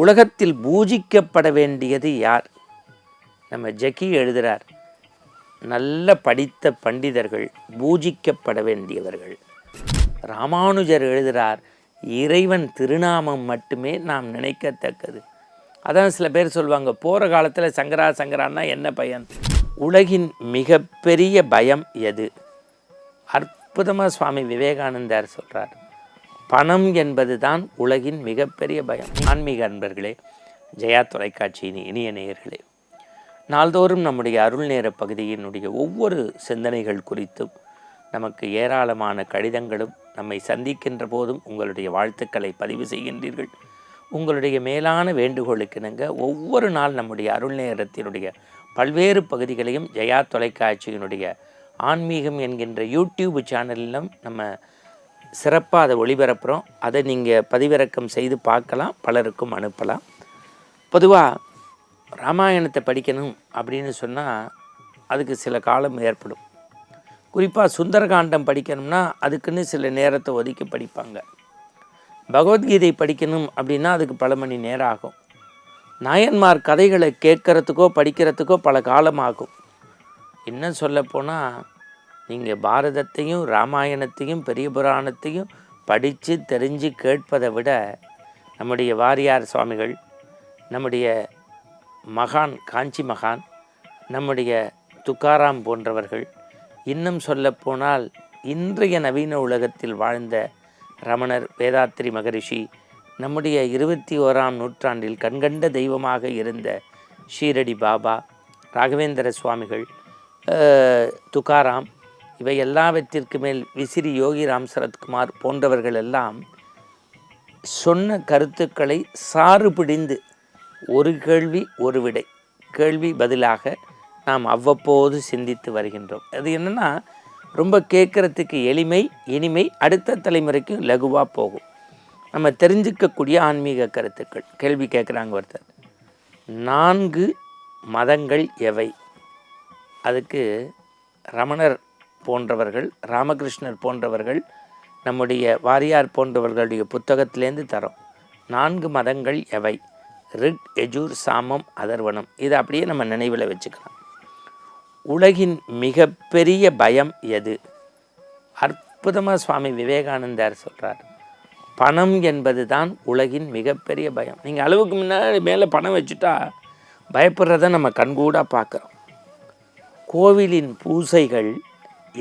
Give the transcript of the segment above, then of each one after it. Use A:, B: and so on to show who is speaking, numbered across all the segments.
A: உலகத்தில் பூஜிக்கப்பட வேண்டியது யார்? நம்ம ஜக்கி எழுதுகிறார் நல்ல படித்த பண்டிதர்கள் பூஜிக்கப்பட வேண்டியவர்கள். ராமானுஜர் எழுதுகிறார் இறைவன் திருநாமம் மட்டுமே நாம் நினைக்கத்தக்கது. அதான் சில பேர் சொல்லுவாங்க போகிற காலத்தில் சங்கரா சங்கரான்னா என்ன பயன்? உலகின் மிகப்பெரிய பயம் எது? அற்புதமாக சுவாமி விவேகானந்தர் சொல்கிறார் பணம் என்பது தான் உலகின் மிகப்பெரிய பயம். ஆன்மீக அன்பர்களே ஜெயா தொலைக்காட்சியின் இனிய நேயர்களே நாள்தோறும் நம்முடைய அருள் நேர பகுதியினுடைய ஒவ்வொரு சிந்தனைகள் குறித்தும் நமக்கு ஏராளமான கடிதங்களும் நம்மை சந்திக்கின்ற போதும் உங்களுடைய வாழ்த்துக்களை பதிவு செய்கின்றீர்கள். உங்களுடைய மேலான வேண்டுகோளுக்கிணங்க ஒவ்வொரு நாள் நம்முடைய அருள் நேரத்தினுடைய பல்வேறு பகுதிகளையும் ஜெயா தொலைக்காட்சியினுடைய ஆன்மீகம் என்கின்ற யூடியூப் சேனலிலும் நம்ம சிறப்பாக அதை ஒளிபரப்புகிறோம் அதை நீங்கள் பதிவிறக்கம் செய்து பார்க்கலாம் பலருக்கும் அனுப்பலாம். பொதுவாக ராமாயணத்தை படிக்கணும் அப்படின்னு சொன்னால் அதுக்கு சில காலம் ஏற்படும். குறிப்பாக சுந்தரகாண்டம் படிக்கணும்னா அதுக்குன்னு சில நேரத்தை ஒதுக்கி படிப்பாங்க. பகவத்கீதை படிக்கணும் அப்படின்னா அதுக்கு பல மணி நேரம் ஆகும். நாயன்மார் கதைகளை கேட்கறதுக்கோ படிக்கிறதுக்கோ பல காலம் ஆகும். இன்னும் சொல்லப்போனால் நீங்கள் பாரதத்தையும் ராமாயணத்தையும் பெரிய புராணத்தையும் படித்து தெரிஞ்சு கேட்பதை விட நம்முடைய வாரியார் சுவாமிகள் நம்முடைய மகான் காஞ்சி மகான் நம்முடைய துக்காராம் போன்றவர்கள் இன்னும் சொல்லப்போனால் இன்றைய நவீன உலகத்தில் வாழ்ந்த ரமணர் வேதாத்திரி மகரிஷி நம்முடைய இருபத்தி ஓராம் நூற்றாண்டில் கண்கண்ட தெய்வமாக இருந்த ஷீரடி பாபா ராகவேந்திர சுவாமிகள் துக்காராம் இவை எல்லாவற்றிற்கு மேல் விசிறி யோகி ராம் சரத்குமார் போன்றவர்கள் எல்லாம் சொன்ன கருத்துக்களை சாறு பிடிந்து ஒரு கேள்வி ஒரு விடை. கேள்வி பதிலாக நாம் அவ்வப்போது சிந்தித்து வருகின்றோம். அது என்னென்னா ரொம்ப கேட்குறதுக்கு எளிமை இனிமை அடுத்த தலைமுறைக்கும் லகுவாக போகும். நம்ம தெரிஞ்சுக்கக்கூடிய ஆன்மீக கருத்துக்கள். கேள்வி கேட்குறாங்க ஒருத்தர். நான்கு மதங்கள் எவை? அதுக்கு ரமணர் போன்றவர்கள் ராமகிருஷ்ணர் போன்றவர்கள் நம்முடைய வாரியார் போன்றவர்களுடைய புத்தகத்திலேருந்து தரோம். நான்கு மதங்கள் எவை? ரிட் எஜூர் சாமம் அதர்வனம். இதை அப்படியே நம்ம நினைவில் வச்சுக்கலாம். உலகின் மிகப்பெரிய பயம் எது? அற்புதமாக சுவாமி விவேகானந்தர் சொல்கிறார் பணம் என்பது தான் உலகின் மிகப்பெரிய பயம். நீங்கள் அளவுக்கு முன்னாடி மேலே பணம் வச்சுட்டா பயப்படுறத நம்ம கண்கூடாக பார்க்குறோம். கோவிலின் பூசைகள்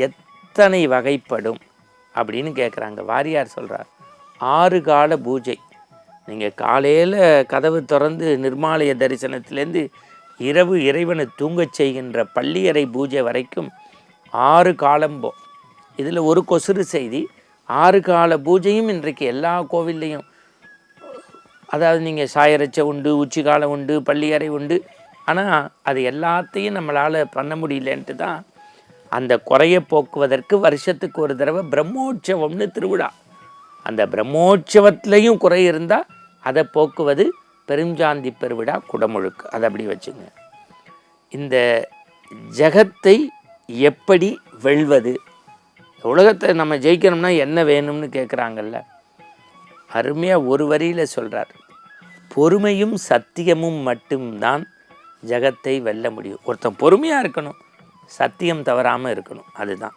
A: எத்தனை வகைப்படும் அப்படின்னு கேட்குறாங்க வாரியார் சொல்கிறார் ஆறு கால பூஜை. நீங்கள் காலையில் கதவு திறந்து நிர்மாலய தரிசனத்திலேருந்து இரவு இறைவனை தூங்கச் செய்கின்ற பள்ளியறை பூஜை வரைக்கும் ஆறு காலம்போ. இதில் ஒரு கொசுறு செய்தி ஆறு கால பூஜையும் இன்றைக்கு எல்லா கோவில்லையும். அதாவது நீங்கள் சாயரச்சை உண்டு உச்சிகாலம் உண்டு பள்ளியறை உண்டு. ஆனால் அது எல்லாத்தையும் நம்மளால் பண்ண முடியலன்ட்டு தான் அந்த குறையை போக்குவதற்கு வருஷத்துக்கு ஒரு தடவை பிரம்மோற்சவம்னு திருவிழா. அந்த பிரம்மோற்சவத்துலேயும் குறை இருந்தால் அதை போக்குவது பெருஞ்சாந்தி பெருவிழா குடமுழுக்கு. அதை அப்படி வச்சுங்க. இந்த ஜகத்தை எப்படி வெல்வது? உலகத்தை நம்ம ஜெயிக்கணும்னா என்ன வேணும்னு கேட்குறாங்கல்ல அருமையாக ஒரு வரியில் சொல்கிறார் பொறுமையும் சத்தியமும் மட்டும்தான் ஜகத்தை வெல்ல முடியும். ஒருத்தன் பொறுமையாக இருக்கணும். சத்தியம் தவறாமல் இருக்கணும். அதுதான்.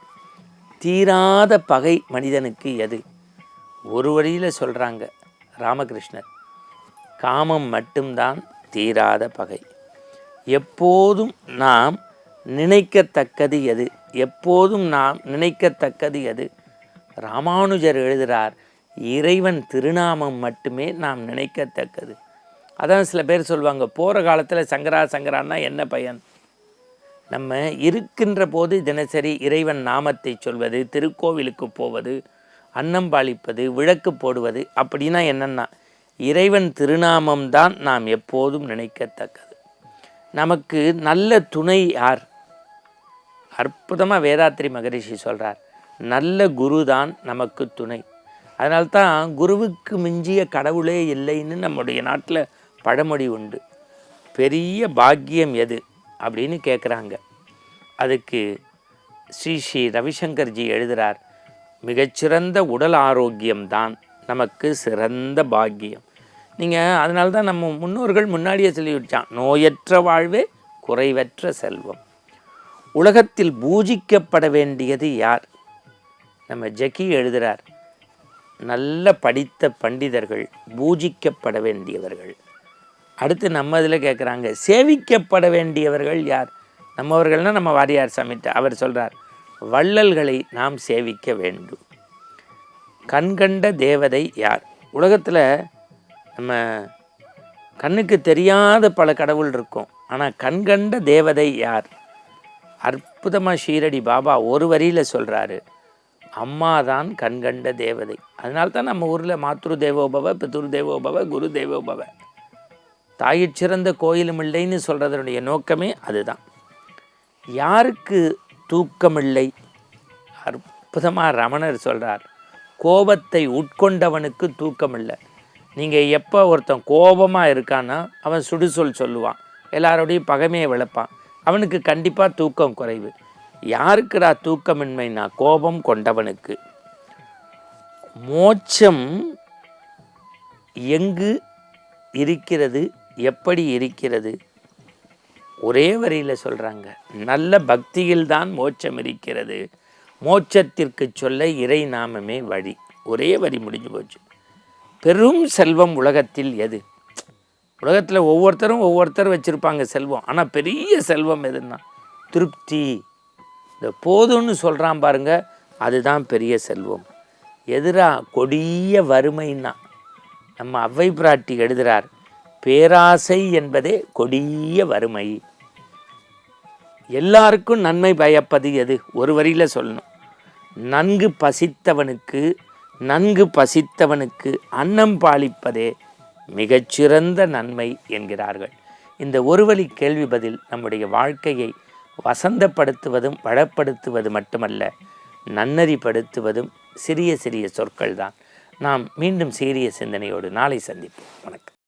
A: தீராத பகை மனிதனுக்கு எது? ஒரு வழியில் சொல்கிறாங்க ராமகிருஷ்ணர். காமம் மட்டும்தான் தீராத பகை. எப்போதும் நாம் நினைக்கத்தக்கது எது? எப்போதும் நாம் நினைக்கத்தக்கது எது? ராமானுஜர் எழுதுகிறார் இறைவன் திருநாமம் மட்டுமே நாம் நினைக்கத்தக்கது. அதான் சில பேர் சொல்லுவாங்க போகிற காலத்தில் சங்கரா சங்கரான்னா என்ன பயன்? நம்ம இருக்கின்ற போது தினசரி இறைவன் நாமத்தை சொல்வது திருக்கோவிலுக்கு போவது அன்னம் பாலிப்பது விளக்கு போடுவது அப்படின்னா என்னென்னா இறைவன் திருநாமம் தான் நாம் எப்போதும் நினைக்கத்தக்கது. நமக்கு நல்ல துணை யார்? அற்புதமாக வேதாத்திரி மகரிஷி சொல்கிறார் நல்ல குரு தான் நமக்கு துணை. அதனால்தான் குருவுக்கு மிஞ்சிய கடவுளே இல்லைன்னு நம்முடைய நாட்டில் பழமொழி உண்டு. பெரிய பாக்கியம் எது? அப்படின்னு கேட்குறாங்க அதுக்கு ஸ்ரீ ஸ்ரீ ரவிசங்கர்ஜி எழுதுகிறார் மிகச்சிறந்த உடல் ஆரோக்கியம்தான் நமக்கு சிறந்த பாக்கியம். நீங்கள் அதனால தான் நம்ம முன்னோர்கள் முன்னாடியே சொல்லி வச்சான் நோயற்ற வாழ்வே குறைவற்ற செல்வம். உலகத்தில் பூஜிக்கப்பட வேண்டியது யார்? நம்ம ஜக்கி எழுதுகிறார் நல்ல படித்த பண்டிதர்கள் பூஜிக்கப்பட வேண்டியவர்கள். அடுத்து நம்ம இதில் கேட்குறாங்க சேவிக்கப்பட வேண்டியவர்கள் யார்? நம்மவர்கள்னால் நம்ம வாரியார் சமிட்ட அவர் சொல்கிறார் வள்ளல்களை நாம் சேவிக்க வேண்டும். கண்கண்ட தேவதை யார்? உலகத்தில் நம்ம கண்ணுக்கு தெரியாத பல கடவுள் இருக்கும் ஆனால் கண்கண்ட தேவதை யார்? அற்புதமாக ஷீரடி பாபா ஒரு வரியில் சொல்கிறாரு அம்மா தான் கண்கண்ட தேவதை. அதனால்தான் நம்ம ஊரில் மாத்ரு தேவோபவ பித்ரு தேவோபவ குரு தேவோபவ தாயிற் சிறந்த கோயிலும் இல்லைன்னு சொல்கிறதனுடைய நோக்கமே அதுதான். யாருக்கு தூக்கமில்லை? அற்புதமாக ரமணர் சொல்கிறார் கோபத்தை உட்கொண்டவனுக்கு தூக்கமில்லை. நீங்கள் எப்போ ஒருத்தன் கோபமாக இருக்கான்னா அவன் சுடுசொல் சொல்லுவான். எல்லாரோடையும் பகைமையை விளப்பான். அவனுக்கு கண்டிப்பாக தூக்கம் குறைவு. யாருக்குடா தூக்கமின்மைனா? கோபம் கொண்டவனுக்கு. மோட்சம் எங்கு இருக்கிறது? எப்படி இருக்கிறது? ஒரே வரியில் சொல்கிறாங்க நல்ல பக்தியில்தான் மோட்சம் இருக்கிறது. மோட்சத்திற்கு சொல்ல இறை நாமமே வழி. ஒரே வரி முடிஞ்சு போச்சு. பெரும் செல்வம் உலகத்தில் எது? உலகத்தில் ஒவ்வொருத்தரும் ஒவ்வொருத்தர் வச்சுருப்பாங்க செல்வம். ஆனால் பெரிய செல்வம் எதுன்னா திருப்தி. இந்த போதும்னு சொல்கிறான் பாருங்க அதுதான் பெரிய செல்வம். எதிராக கொடிய வறுமைன்னா நம்ம அவ்வை பிராட்டி எழுதுகிறார் பேராசை என்பதே கொடிய வறுமை. எல்லாருக்கும் நன்மை பயப்பது எது? ஒரு வரியில் சொல்லணும். நன்கு பசித்தவனுக்கு நன்கு பசித்தவனுக்கு அன்னம் பாலிப்பதே மிகச்சிறந்த நன்மை என்கிறார்கள். இந்த ஒரு வழி கேள்வி பதில் நம்முடைய வாழ்க்கையை வசந்தப்படுத்துவதும் வளப்படுத்துவது மட்டுமல்ல நன்னறிப்படுத்துவதும் சிறிய சிறிய சொற்கள் தான் நாம் மீண்டும் சீரிய சிந்தனையோடு நாளை சந்திப்போம். வணக்கம்.